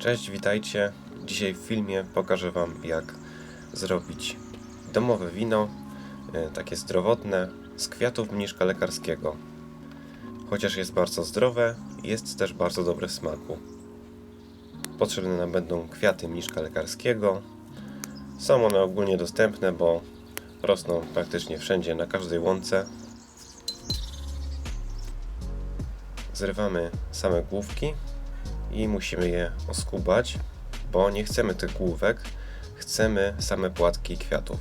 Cześć, witajcie. Dzisiaj w filmie pokażę Wam jak zrobić domowe wino, e, takie zdrowotne, z kwiatów mniszka lekarskiego. Chociaż jest bardzo zdrowe, jest też bardzo dobre w smaku. Potrzebne nam będą kwiaty mniszka lekarskiego. Są one ogólnie dostępne, bo rosną praktycznie wszędzie, na każdej łące. Zrywamy same główki i musimy je oskubać, bo nie chcemy tych główek, chcemy same płatki kwiatów.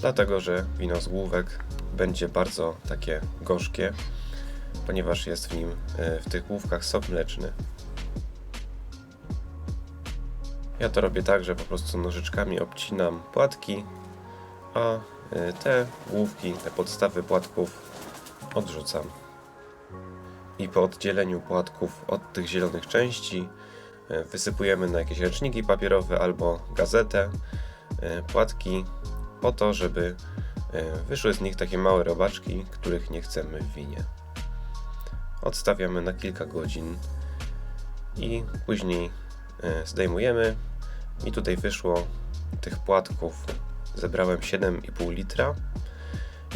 Dlatego, że wino z główek będzie bardzo takie gorzkie, ponieważ jest w nim, e, w tych główkach sok mleczny. Ja to robię tak, że po prostu nożyczkami obcinam płatki, a e, te główki, te podstawy płatków odrzucam i po oddzieleniu płatków od tych zielonych części e, wysypujemy na jakieś ręczniki papierowe albo gazetę e, płatki po to, żeby e, wyszły z nich takie małe robaczki, których nie chcemy w winie. Odstawiamy na kilka godzin i później zdejmujemy i tutaj wyszło tych płatków zebrałem 7,5 litra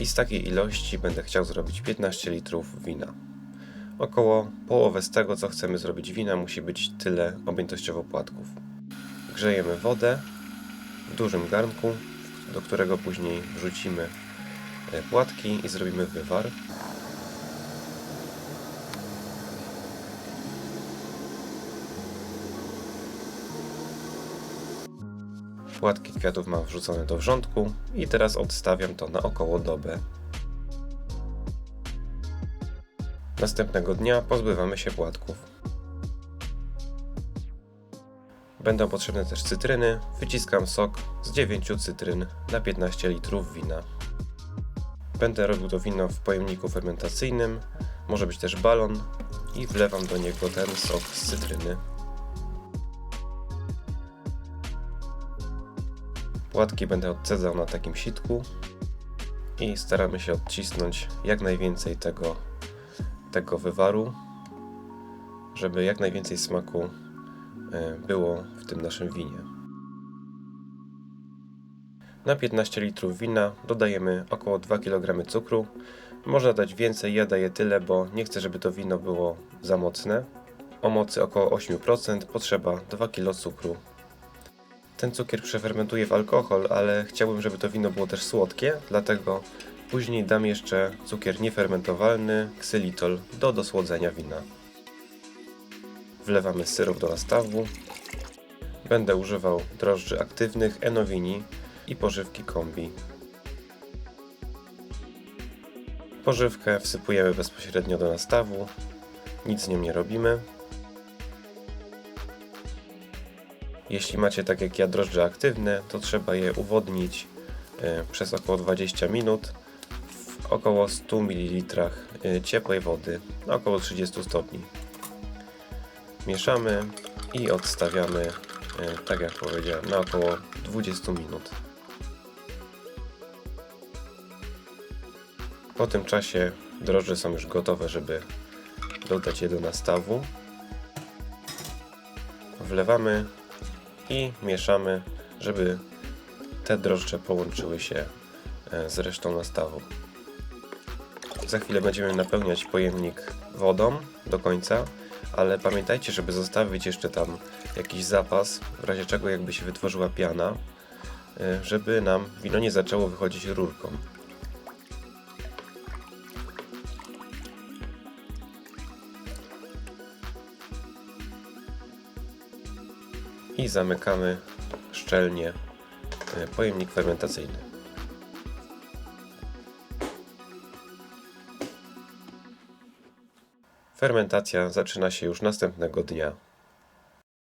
i z takiej ilości będę chciał zrobić 15 litrów wina. Około połowę z tego, co chcemy zrobić wina, musi być tyle objętościowo płatków. Grzejemy wodę w dużym garnku, do którego później wrzucimy e, płatki i zrobimy wywar. Płatki kwiatów mam wrzucone do wrzątku i teraz odstawiam to na około dobę. Następnego dnia pozbywamy się płatków. Będą potrzebne też cytryny. Wyciskam sok z 9 cytryn na 15 litrów wina. Będę robił to wino w pojemniku fermentacyjnym, może być też balon i wlewam do niego ten sok z cytryny. Płatki będę odcedzał na takim sitku i staramy się odcisnąć jak najwięcej tego tego wywaru, żeby jak najwięcej smaku e, było w tym naszym winie. Na 15 litrów wina dodajemy około 2 kg cukru. Można dać więcej, ja daję tyle, bo nie chcę, żeby to wino było za mocne. O mocy około 8% potrzeba 2 kg cukru. Ten cukier przefermentuje w alkohol, ale chciałbym, żeby to wino było też słodkie, dlatego Później dam jeszcze cukier niefermentowalny, ksylitol do dosłodzenia wina. Wlewamy syrop do nastawu. Będę używał drożdży aktywnych, enowini i pożywki kombi. Pożywkę wsypujemy bezpośrednio do nastawu, nic z nią nie robimy. Jeśli macie tak jak ja drożdże aktywne, to trzeba je uwodnić e, przez około 20 minut około 100 ml y, ciepłej wody na około 30 stopni. Mieszamy i odstawiamy, y, tak jak powiedziałem, na około 20 minut. Po tym czasie drożdże są już gotowe, żeby dodać je do nastawu. Wlewamy i mieszamy, żeby te drożdże połączyły się y, z resztą nastawu. Za chwilę będziemy napełniać pojemnik wodą do końca, ale pamiętajcie, żeby zostawić jeszcze tam jakiś zapas, w razie czego jakby się wytworzyła piana, y, żeby nam wino nie zaczęło wychodzić rurką. I zamykamy szczelnie y, pojemnik fermentacyjny. Fermentacja zaczyna się już następnego dnia.